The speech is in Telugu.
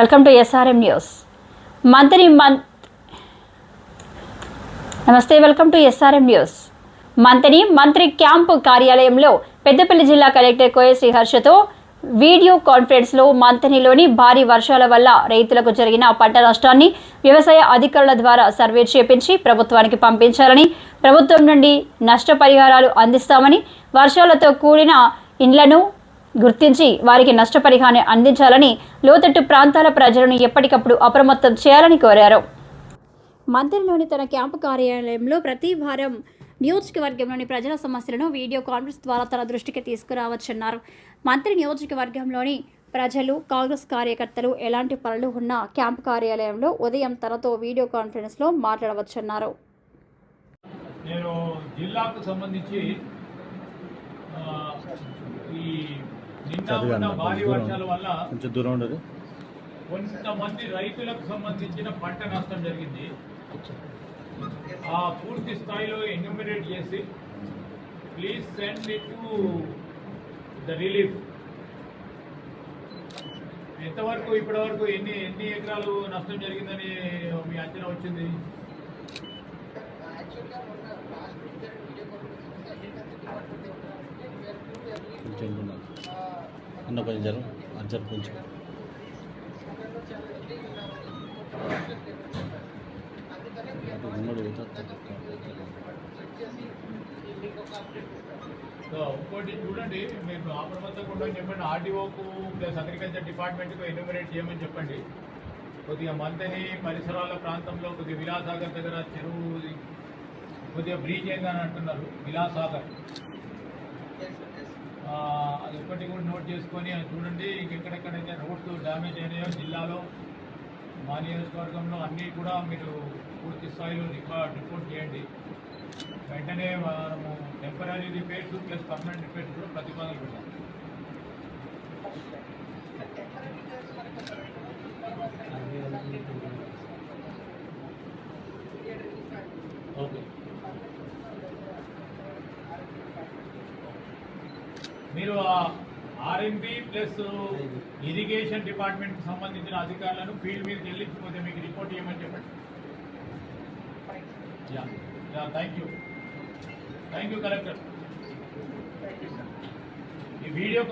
వెల్కమ్ టు ఎస్ఆర్ఎం న్యూస్ మంత్రి మన్ నమస్తే వెల్కమ్ టు ఎస్ఆర్ఎం న్యూస్ మంత్రి మంత్రి క్యాంపు కార్యాలయంలో పెద్దపల్లి జిల్లా కలెక్టర్ కోయశ్రీ హర్షతో వీడియో కాన్ఫరెన్స్లో మంతనిలోని భారీ వర్షాల వల్ల రైతులకు జరిగిన పంట నష్టాన్ని వ్యవసాయ అధికారుల ద్వారా సర్వే చేపించి ప్రభుత్వానికి పంపించాలని ప్రభుత్వం నుండి నష్టపరిహారాలు అందిస్తామని వర్షాలతో కూడిన ఇండ్లను గుర్తించి వారికి నష్టపరిహారాన్ని అందించాలని లోతట్టు ప్రాంతాల ప్రజలను ఎప్పటికప్పుడు అప్రమత్తం చేయాలని కోరారు. మంత్రిలోని తన క్యాంపు కార్యాలయంలో ప్రతి వారం నియోజకవర్గంలోని ప్రజల సమస్యలను వీడియో కాన్ఫరెన్స్ ద్వారా తన దృష్టికి తీసుకురావచ్చన్నారు. మంత్రి నియోజకవర్గంలోని ప్రజలు కాంగ్రెస్ కార్యకర్తలు ఎలాంటి పనులు ఉన్నా క్యాంపు కార్యాలయంలో ఉదయం తనతో వీడియో కాన్ఫరెన్స్లో మాట్లాడవచ్చన్నారు. నేను జిల్లాకు సంబంధించి ఈ కొంచెం దూరం ఉండదు కొంతమంది రైతులకు సంబంధించిన పంట నష్టం జరిగింది ఆ పూర్తి స్థాయిలో ఎన్యూమినేట్ చేసి please send it to the relief ఎంతవరకు ఇప్పటివరకు ఎన్ని ఎన్ని ఎకరాలు నష్టం జరిగిందని మీ అంచనా వచ్చింది అన్న కొంచెం కొంచెం ఇంకోటి చూడండి మీరు అప్రమత్తంగా చెప్పండి ఆర్డీఓకు ప్లస్ అగ్రికల్చర్ డిపార్ట్మెంట్కు ఎన్యూమరేట్ చేయమని చెప్పండి. కొద్దిగా మంతని పరిసరాల ప్రాంతంలో కొద్దిగా విలాసాగర్ దగ్గర చెరువు కొద్దిగా బ్రీచ్ అయిందని అంటున్నారు విలాసాగర్. అది ఒక్కటి కూడా నోట్ చేసుకొని అది చూడండి. ఇంకెక్కడెక్కడైతే రోడ్స్ డ్యామేజ్ అయినాయో జిల్లాలో మా నియోజకవర్గంలో అన్నీ కూడా మీరు పూర్తి స్థాయిలో రిపోర్ట్ చేయండి. వెంటనే మనము temporary repairs plus permanent repairs కూడా ప్రతిపాదన పెడతాం మీరు ఆర్ఎంబి ప్లస్ ఇరిగేషన్ డిపార్ట్మెంట్కి సంబంధించిన అధికారులను ఫీల్డ్ మీద చెల్లించిపోతే మీకు రిపోర్ట్ చేయమని చెప్పండి. Yeah yeah thank you thank you collector ఈ వీడియో